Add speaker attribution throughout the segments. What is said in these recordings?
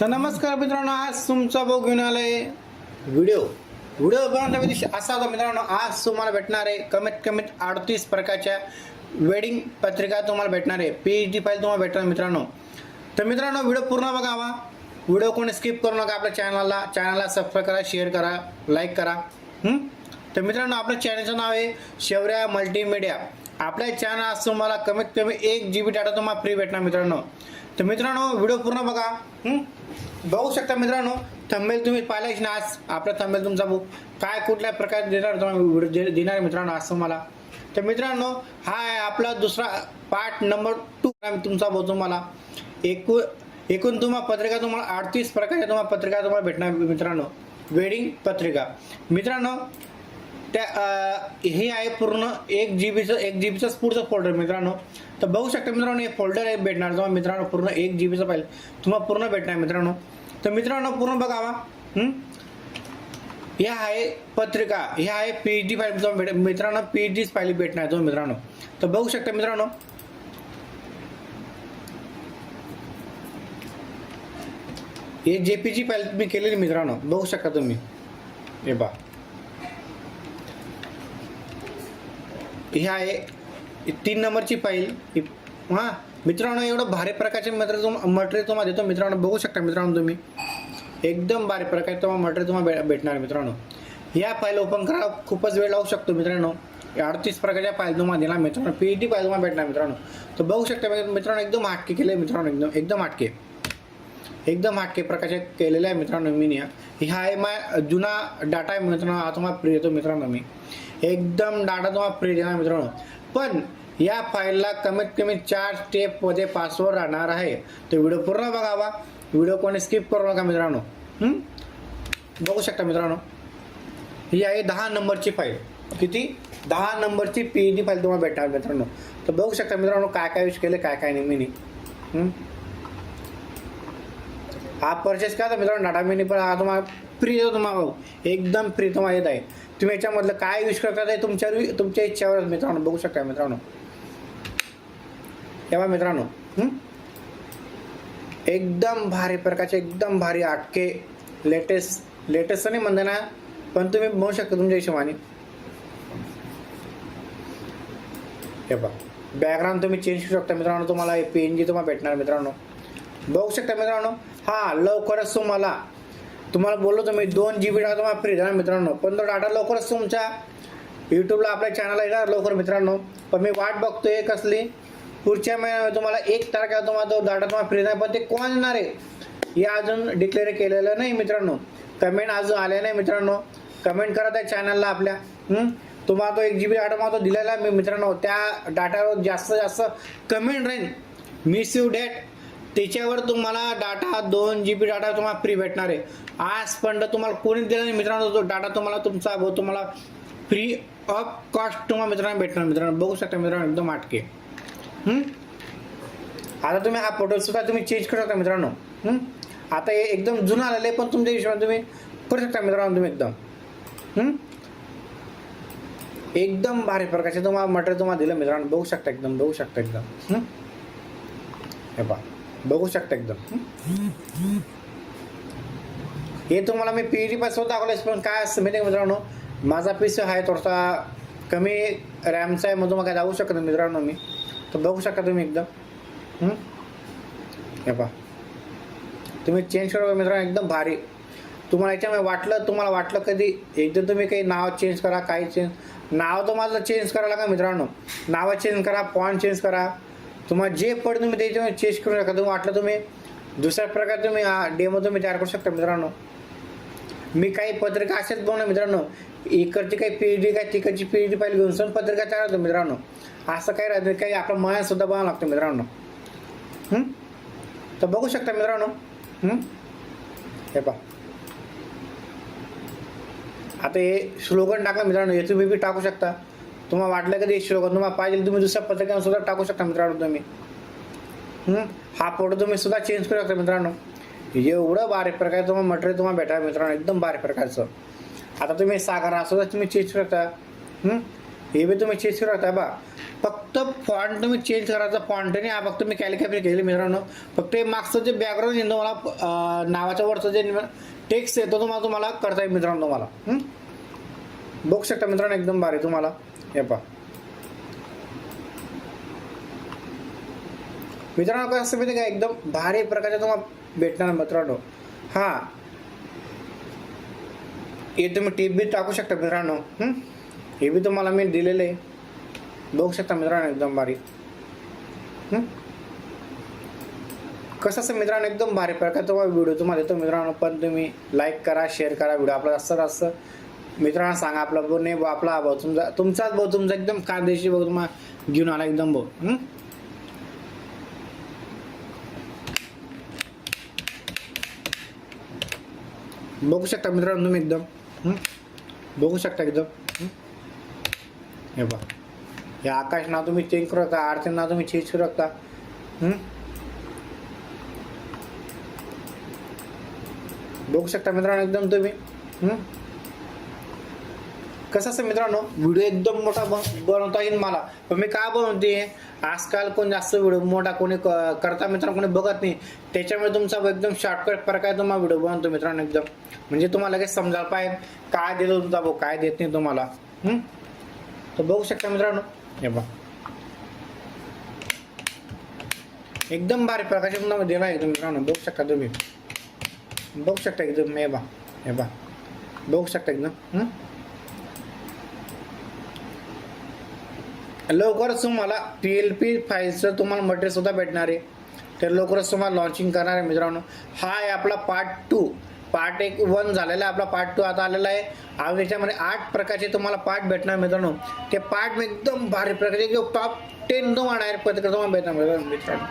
Speaker 1: तर नमस्कार मित्रांनो आज तुमचा भाऊ घेऊन आलाय. व्हिडिओ व्हिडिओ बनवण्याचा असा होता मित्रांनो आज तुम्हाला भेटणार आहे कमीत कमीत अडतीस प्रकारच्या वेडिंग पत्रिका तुम्हाला भेटणार आहे. पी एच डी फाईल तुम्हाला भेटणार मित्रांनो. तर मित्रांनो व्हिडिओ पूर्ण बघावा व्हिडिओ कोणी स्किप करू नका आपल्या चॅनलला चॅनलला सबस्क्राईब करा शेअर करा लाईक करा. तर मित्रांनो आपल्या चॅनलचं नाव आहे शौर्या मल्टीमीडिया आपल्या चॅनल आज तुम्हाला कमीत कमी एक जी बी डाटा तुम्हाला फ्री भेटणार मित्रांनो. तर मित्रांनो व्हिडिओ पूर्ण बघा. बघू शकता मित्रांनो थंबेल तुम्ही पाहिलाच ना आज? आपला थंबेल तुमचा बुक काय कुठल्या प्रकारे देणार तुम्हाला व्हिडिओ दे- देणार मित्रांनो आज तुम्हाला. तर मित्रांनो हा आहे आपला दुसरा पार्ट नंबर टू तुमचा भाऊ तुम्हाला. एकूण एकूण तुम्हाला पत्रिका तुम्हाला अडतीस प्रकारच्या तुम्हाला पत्रिका तुम्हाला भेटणार मित्रांनो. वेडिंग पत्रिका. मित्रांनो त्या हे आहे पूर्ण एक जी बीचं एक जी बीचं पुढचं फोल्डर मित्रांनो. तर बघू शकता मित्रांनो हे फोल्डर आहे भेटणार. तुम्हाला मित्रांनो पूर्ण एक जी बीचं पाहिजे तुम्हाला पूर्ण भेटणार मित्रांनो. तर मित्रांनो पूर्ण बघावा ह्या आहे पत्रिका हे आहे पी एच डी फाईल तुम्हाला भेट मित्रांनो पी एच डीच फाईल भेटणार तुम्ही मित्रांनो. तर बघू शकता मित्रांनो. हे जे पी जी फाईल तुम्ही केलेली मित्रांनो. बघू शकता तुम्ही. हे पहा हे आहे तीन नंबरची फाईल. हां मित्रांनो एवढं भारी प्रकारचे मटेरियल तुम मटेरियल तुम्हाला देतो. मित्रांनो बघू शकता मित्रांनो तुम्ही. एकदम भारी प्रकारे तुम्हाला मटेरियल तुम्हाला भे भेटणार मित्रांनो. या फाईल ओपन करा खूपच वेळ लावू शकतो मित्रांनो. अडतीस प्रकारच्या फाईल तुम्हाला देणार मित्रांनो. पी एच डी फाईल तुम्हाला भेटणार मित्रांनो. तर बघू शकता मित्रांनो एकदम हाटके केले मित्रांनो. एकदम एकदम हाटके. एकदम हाटके प्रकारचे केलेले आहे मित्रांनो मी या आहे माय जुना डाटा आहे मित्रांनो. हा तुम्हाला प्रिय येतो मित्रांनो मी. एकदम डाटा तुम्हाला फ्री देणार मित्रांनो. पण या फाईलला कमीत कमी चार स्टेपमध्ये पासवर्ड राहणार आहे. तर व्हिडिओ पूर्ण बघावा. व्हिडिओ कोणी स्किप करू नका मित्रांनो. बघू शकता मित्रांनो. ही आहे दहा नंबरची फाईल किती? दहा नंबरची पी एन डी फाईल तुम्हाला भेटणार मित्रांनो. तर बघू शकता मित्रांनो काय काय यूज केले काय काय नाही मी हा परचेस करा तर मित्रांनो टाटा मिनी पण हा तुम्हाला फ्री देतो तुम्हाला एकदम फ्री तुम्हाला येत आहे. तुम्ही याच्यामधलं काय यूज करता ते तुमच्यावर तुमच्या इच्छावर मित्रांनो बघू शकता मित्रांनो. तेव्हा मित्रांनो एकदम भारी प्रकारचे एकदम भारी आटके लेटेस्ट लेटेस्ट नाही म्हणते ना पण तुम्ही म्हणू शकता तुमच्या हिशोबाने. हे बघा बॅकग्राऊंड तुम्ही चेंज करू शकता मित्रांनो तुम्हाला पी एन जी तुम्हाला भेटणार मित्रांनो. बघू शकता मित्रांनो हां लवकरच तुम्हाला. तुम्हाला बोललो तुम्ही दोन जी बी डाटा तुम्हाला फ्री देणार मित्रांनो. पण तो डाटा लवकरच तुमच्या यूट्यूबला आपल्या चॅनलला येणार लवकर मित्रांनो. पण मी वाट बघतोय कसली. पुढच्या महिन्यामध्ये तुम्हाला एक तारखेला तुम्हाला तो डाटा तुम्हाला फ्री देणार पण ते कोण येणार आहे हे अजून डिक्लेअर केलेलं नाही मित्रांनो. कमेंट अजून आले नाही मित्रांनो. कमेंट करा त्या चॅनलला आपल्या. तुम्हाला तो एक जी बी डाटा मला तो दिलेला आहे मी मित्रांनो. त्या डाटावर जास्त जास्त कमेंट राहील. मिस यू डेट त्याच्यावर तुम्हाला डाटा दोन जी बी डाटा तुम्हाला फ्री भेटणार आहे. आज पण तुम्हाला कोणी दिला नाही मित्रांनो तो डाटा तुम्हाला तुमचा भाऊ तुम्हाला फ्री ऑफ कॉस्ट तुम्हाला मित्रांनो भेटणार. मित्रांनो बघू शकता मित्रांनो एकदम आटके. आता तुम्ही हा फोटो सुद्धा तुम्ही चेंज करू शकता मित्रांनो. आता हे एकदम जुनं आलेलं आहे पण तुमच्या हिशोबाने तुम्ही करू शकता मित्रांनो तुम्ही एकदम. एकदम भारी प्रकारचे तुम्हाला मटेरियल तुम्हाला दिलं मित्रांनो. बघू शकता एकदम बघू शकता एकदम. हे पहा. बघू शकता एकदम. हे तुम्हाला मी पी डी पासून दाखवलं पण काय असतं माहिती मित्रांनो? माझा पीस आहे थोडासा कमी रॅमचा आहे मग काय जाऊ शकत नाही मित्रांनो मी. तर बघू शकता तुम्ही एकदम. हे? पहा. तुम्ही चेंज करा मित्रांनो एकदम भारी. तुम्हाला याच्यामुळे वाटलं तुम्हाला वाटलं कधी? एकदम तुम्ही काही नाव चेंज करा काही चेंज नाव तुम्हाला चेंज करा लागा मित्रांनो. नावं चेंज करा फॉन्ट चेंज करा. तुम्हाला जे पड तुम्ही त्याच्यामध्ये चेंज करू शकता तुम्ही वाटलं तुम्ही दुसऱ्या प्रकार तुम्ही डेमो तुम्ही तयार करू शकता मित्रांनो. मी काही पत्रिका असेच बनवणार मित्रांनो. इकडची काही पी डी काय तिकडची पी डी पाहिजे घेऊन सण पत्रिका तयार होतो मित्रांनो. असं काही राहत काही आपला मायासुद्धा बघावं बनावं लागतं मित्रांनो. तर बघू शकता मित्रांनो. हे? पहा. आता हे स्लोगन टाका मित्रांनो. हे तुम्ही बी टाकू शकता. तुम्हाला वाटलं कधी ते तुम्हाला पाहिजे तुम्ही दुसऱ्या पत्रिकांना सुद्धा टाकू शकता मित्रांनो तुम्ही. हा? फोटो तुम्ही सुद्धा चेंज करू शकता मित्रांनो. एवढं बारीक प्रकारे तुम्हाला मटेरियल तुम्हाला भेटायला मित्रांनो. एकदम बारीक प्रकारचं. आता तुम्ही सागर सुद्धा तुम्ही चेंज करू शकता. हे? बी तुम्ही चेंज करू शकता बा. फक्त फॉन्ट तुम्ही चेंज करायचा फॉन्ट नाही हा फक्त मी कॅलिकॅपी केले मित्रांनो. फक्त हे मागचं जे बॅकग्राऊंड आहे तुम्हाला नावाच्या वरचं जे टेक्स्ट येतो तो तुम्हाला तुम्हाला करता येईल मित्रांनो तुम्हाला. बघू शकता मित्रांनो एकदम भारी तुम्हाला. हे पहा. मित्रांनो कसं असं माहिती का एकदम भारी प्रकारच्या तुम्हाला भेटणार मित्रांनो. हा. हे तुम्ही टीप बी टाकू शकता मित्रांनो. हे? बी तुम्हाला मी दिलेलं. आहे बघू शकता मित्रांनो एकदम भारी. कसं असं मित्रांनो एकदम भारी प्रकार तुम्हाला व्हिडिओ तुम्हाला देतो मित्रांनो. पण तुम्ही लाईक करा शेअर करा. व्हिडिओ आपला जास्त जास्त मित्रांना सांगा आपला भाऊ नाही भाऊ आपला भाऊ तुमचा तुमचाच भाऊ तुमचा एकदम कायदेशीर भाऊ तुम्हाला घेऊन आला एकदम भाऊ बघू शकता मित्रांनो तुम्ही एकदम बघू शकता एकदम हे? बघा हे आकाश नाव तुम्ही चेंज करू शकता आरती नाव तुम्ही चेंज करू शकता बघू शकता मित्रांनो एकदम तुम्ही कसं असं मित्रांनो व्हिडिओ एकदम मोठा बनवता येईल मला. पण मी का बनवते आजकाल कोण जास्त व्हिडिओ मोठा कोणी क- करता मित्रांनो कोणी बघत नाही. त्याच्यामुळे तुमचा एकदम शॉर्टकट प्रकारे तुम्हाला व्हिडिओ बनवतो मित्रांनो एकदम. म्हणजे तुम्हाला लगेच समजायला पाहिजे काय देतो तुमचा भाऊ काय देत नाही तुम्हाला. तर बघू शकता मित्रांनो. हे बघ. एकदम भारी प्रकारे तुम्हाला दिला एकदम मित्रांनो. बघू शकता तुम्ही. बघू शकता एकदम हे बा हे बा बघू शकता एकदम. लवकरच तुम्हाला पी एल पी फाईलचं तुम्हाला मटेरियलसुद्धा भेटणार आहे. तर लवकरच तुम्हाला लॉन्चिंग करणार आहे मित्रांनो. हा आहे आपला पार्ट टू पार्ट एक वन झालेला आहे आपला पार्ट टू आता आलेला आहे. आणि त्याच्यामध्ये आठ प्रकारचे तुम्हाला पार्ट भेटणार मित्रांनो. ते पार्ट एकदम भारी प्रकारचे एकदम टॉप टेन तुम्हाला डायरेक्ट पत्रकार तुम्हाला भेटणार मित्रांनो. मित्रांनो.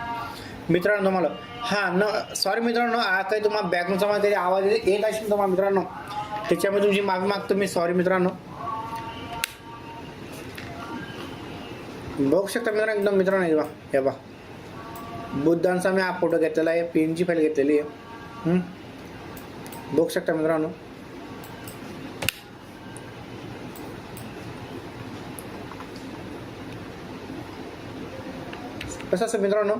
Speaker 1: मित्रांनो तुम्हाला. हां न सॉरी मित्रांनो आता तुम्हाला बॅकग्राऊंडचा मला काही आवाज येत असेल तुम्हाला मित्रांनो. त्याच्यामुळे तुमची माग मागतो मी. सॉरी मित्रांनो. बघू शकता मित्रांनो एकदम मित्रांनो हे बा हे बा बुद्धांचा मी हा फोटो घेतलेला आहे पी एनची फाईल घेतलेली आहे. बघू शकता मित्रांनो. कसं असं मित्रांनो?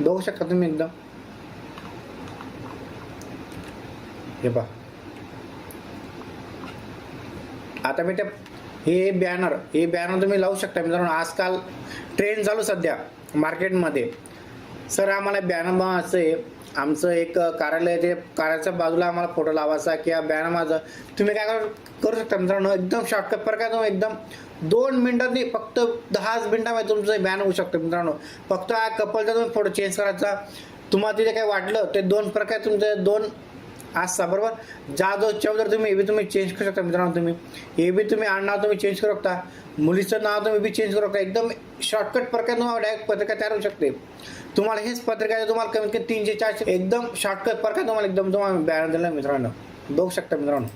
Speaker 1: बघू शकता तुम्ही एकदम. हे पा आता मी त्या हे बॅनर हे बॅनर तुम्ही लावू शकता. मित्रांनो आजकाल ट्रेंड चालू सध्या मार्केटमध्ये सर आम्हाला बॅनर बनवायचं आहे. आमचं एक कार्यालय ते कार्याच्या बाजूला आम्हाला फोटो लावायचा किंवा बॅनर माझं तुम्ही काय करू शकता मित्रांनो एकदम शॉर्टकट प्रकार तुम्ही एकदम दोन मिनटांनी नाही फक्त दहाच मिनटामध्ये तुमचं बॅन होऊ शकतं मित्रांनो. फक्त हा कपलचा तुम्ही फोटो चेंज करायचा. तुम्हाला तिथे काय वाटलं ते दोन प्रकार तुमचे दोन असता बरोबर? जा जो जर तुम्ही हे बी तुम्ही चेंज करू शकता मित्रांनो तुम्ही. हे बी तुम्ही आडनाव तुम्ही चेंज करू शकता. मुलीचं नाव तुम्ही बी चेंज करू शकता. एकदम शॉर्टकट प्रकारे तुम्हाला डायरेक्ट पत्रिका तयार होऊ शकते. तुम्हाला हेच पत्रिका आहे, तुम्हाला कमीत कमी तीनशे चारशे एकदम शॉर्टकट प्रकारे तुम्हाला एकदम तुम्हाला बॅनर दिला मित्रांनो. बघू शकता मित्रांनो.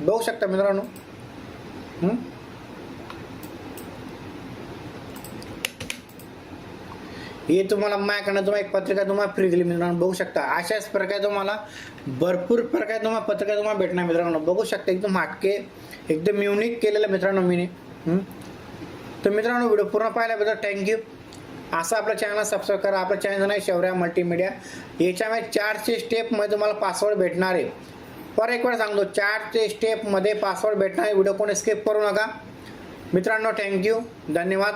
Speaker 1: बघू शकता मित्रांनो. हे तुम्हाला माझ्याकडनं तुम्हाला एक पत्रिका तुम्हाला फ्री दिली मित्रांनो बघू शकता. अशाच प्रकारे तुम्हाला भरपूर प्रकारे तुम्हाला पत्रिका तुम्हाला भेटणार मित्रांनो. बघू शकता एकदम हटके एकदम युनिक केलेलं मित्रांनो मी. तर मित्रांनो व्हिडिओ पूर्ण पाहिल्याबद्दल थँक्यू असं आपल्या चॅनल सबस्क्राईब करा. आपलं चॅनल नाही शौर्या मल्टीमीडिया याच्यामध्ये चारशे स्टेपमध्ये तुम्हाला पासवर्ड भेटणार आहे. पर एक वेळ सांगतो चारशे स्टेपमध्ये पासवर्ड भेटणार आहे. व्हिडिओ कोणी स्किप करू नका. मित्रांनो थँक्यू धन्यवाद.